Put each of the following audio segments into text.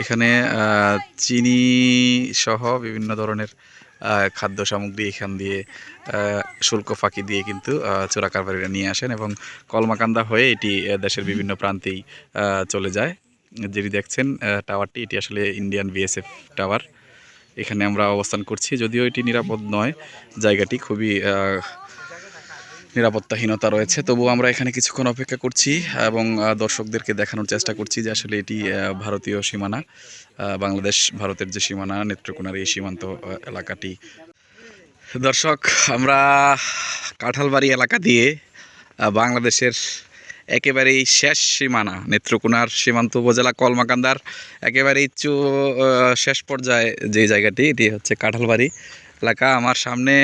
এখানে চিনি সহ বিভিন্ন ধরনের খাদ্য সামগ্রী এখান দিয়ে শুল্ক ফাঁকি দিয়ে কিন্তু চোরা কারবারিরা নিয়ে আসেন এবং কলমাকান্দা হয়ে এটি দেশের বিভিন্ন প্রান্তেই চলে যায়। যেটি দেখছেন টাওয়ারটি, এটি আসলে ইন্ডিয়ান বিএসএফ টাওয়ার। এখানে আমরা অবস্থান করছি, যদিও এটি নিরাপদ নয়। জায়গাটি খুবই নিরাপত্তাহীনতা রয়েছে। তবুও আমরা এখানে কিছুক্ষণ অপেক্ষা করছি এবং দর্শকদেরকে দেখানোর চেষ্টা করছি যে আসলে এটি ভারতীয় সীমানা বাংলাদেশ, ভারতের যে সীমানা, নেত্রকোনার এই সীমান্ত এলাকাটি। দর্শক, আমরা কাঁঠালবাড়ি এলাকা দিয়ে বাংলাদেশের একেবারেই শেষ সীমানা, নেত্রকোনার সীমান্ত উপজেলা কলমাকান্দার, একেবারেই চু শেষ পর্যায়ে যে জায়গাটি, এটি হচ্ছে কাঁঠালবাড়ি। এলাকা আমার সামনে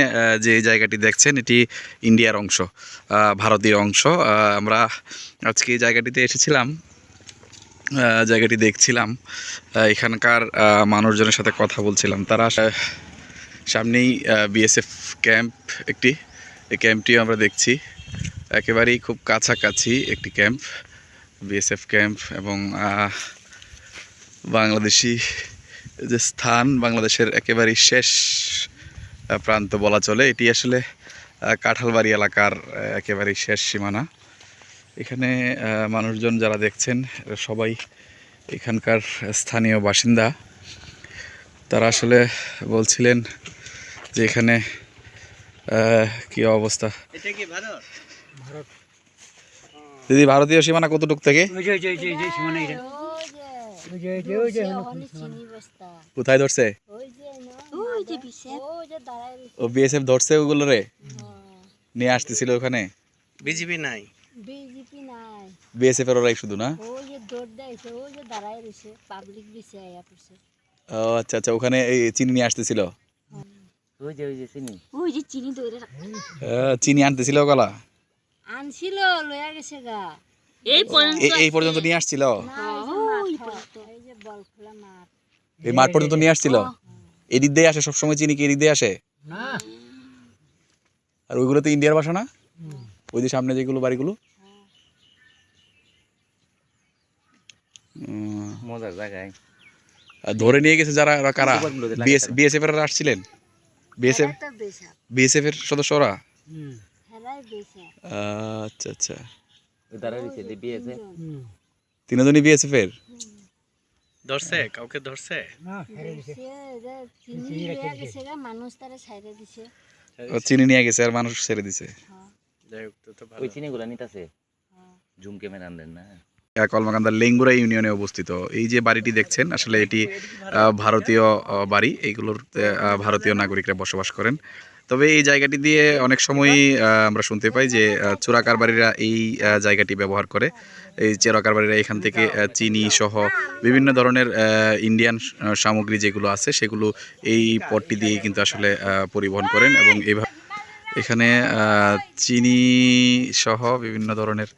যে জায়গাটি দেখছেন, এটি ইন্ডিয়ার অংশ ভারতীয় অংশ। আমরা আজকে এই জায়গাটিতে এসেছিলাম জায়গাটি দেখছিলাম এখানকার মানুষজনের সাথে কথা বলছিলাম। তারা সামনেই বিএসএফ ক্যাম্প একটি, এই ক্যাম্পটিও আমরা দেখছি। একেবারেই খুব কাছাকাছি একটি ক্যাম্প বিএসএফ ক্যাম্প এবং বাংলাদেশি যে স্থান, বাংলাদেশের একেবারেই শেষ প্রান্ত বলা চলে। এটি আসলে কাঁঠালবাড়ি এলাকার একেবারেই শেষ সীমানা। এখানে মানুষজন যারা দেখছেন সবাই এখানকার স্থানীয় বাসিন্দা। তারা আসলে বলছিলেন যে এখানে কি অবস্থা? এটা কি ভারত? দিদি ভারতীয় সীমানা কতটুক থেকে। কোথায় ধরছে? ওই যে পিছে ওই যে দাঁড়ায় ও বিএসএফ ধরছে ওগুলো রে? নিয়ে আসতেছিল ওখানে? বিজেপি নাই। বিজেপি নাই। বিএসএফ এর ওরাই শুধু না? ওই যে দৌড় দেয়ছে ওই যে দাঁড়ায় রয়েছে পাবলিক বিছে আয়া পড়ছে। ও আচ্ছা আচ্ছা ওখানে এই চিনি নিয়ে আসতেছিল? ওই যে ওই যে চিনি। ওই যে চিনি দৌড়ে চিনি আনতেছিল গলা আনছিল লয়া গেছে গা। এই পর্যন্ত এই- পর্যন্ত নিয়ে আসছিল? এই মাঠ এই মাঠ। পর্যন্ত নিয়ে আসছিল? এদিক দিয়ে আসে সবসময় চিনি কি এদিক দিয়ে আসে? আর ওইগুলো তো ইন্ডিয়ার বাসা না? ওই যে সামনে যেগুলো বাড়িগুলো? মজার জায়গায়। আর ধরে নিয়ে গেছে যারা কারা? বিএসএফ এর আসছিলেন? বিএসএফ? বিএসএফ। এর সদস্যরা আচ্ছা আচ্ছা। তিনজনই বিএসএফ এর? ধরছে কাউকে ধরছে? সে চিনি লয়া গেছে। গা মানুষ তারা ছাইরে দিছে। ও চিনি নিয়ে গেছে আর মানুষ ছেড়ে দিছে। যাই হোক তো ভালো ওই চিনিগুলা নিতাছে? জুম ক্যামেরা আনলেন না? কলমাকান্দার লেঙ্গুরা ইউনিয়নে অবস্থিত। এই যে বাড়িটি দেখছেন আসলে এটি ভারতীয় বাড়ি। এইগুলোতে আহ, ভারতীয় নাগরিকরা বসবাস করেন। তবে এই জায়গাটি দিয়ে অনেক সময়ই আমরা শুনতে পাই যে চোরা কারবারিরা এই জায়গাটি ব্যবহার করে। এই চোরা কারবারিরা এখান থেকে চিনি সহ বিভিন্ন ধরনের ইন্ডিয়ান সামগ্রী যেগুলো আছে সেগুলো এই পটটি দিয়ে কিন্তু আসলে পরিবহন করেন এবং এইভাবে এখানে চিনি সহ বিভিন্ন ধরনের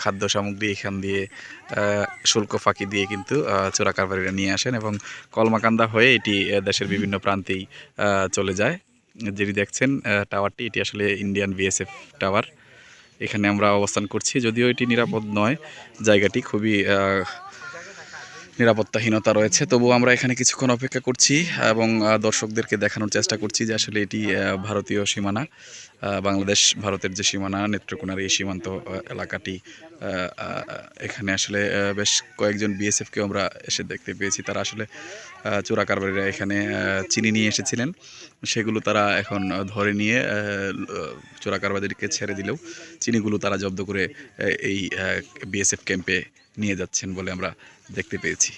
খাদ্য সামগ্রী এখান দিয়ে শুল্ক ফাঁকি দিয়ে কিন্তু চোরা কারবারিরা নিয়ে আসেন এবং কলমাকান্দা হয়ে এটি দেশের বিভিন্ন প্রান্তেই চলে যায়। যেটি দেখছেন টাওয়ারটি, এটি আসলে ইন্ডিয়ান বিএসএফ টাওয়ার। এখানে আমরা অবস্থান করছি, যদিও এটি নিরাপদ নয়। জায়গাটি খুবই নিরাপত্তাহীনতা রয়েছে। তবুও আমরা এখানে কিছুক্ষণ অপেক্ষা করছি এবং দর্শকদেরকে দেখানোর চেষ্টা করছি যে আসলে এটি ভারতীয় সীমানা বাংলাদেশ ভারতের যে সীমানা, নেত্রকোনার এই সীমান্ত এলাকাটি এখানে আসলে বেশ কয়েকজন বিএসএফকে আমরা এসে দেখতে পেয়েছি। তারা আসলে চোরা কারবারিরা এখানে চিনি নিয়ে এসেছিলেন। সেগুলো তারা এখন ধরে নিয়ে চোরা ছেড়ে দিলেও চিনিগুলো তারা জব্দ করে এই বিএসএফ ক্যাম্পে নিয়ে যাচ্ছেন বলে আমরা দেখতে পেয়েছি।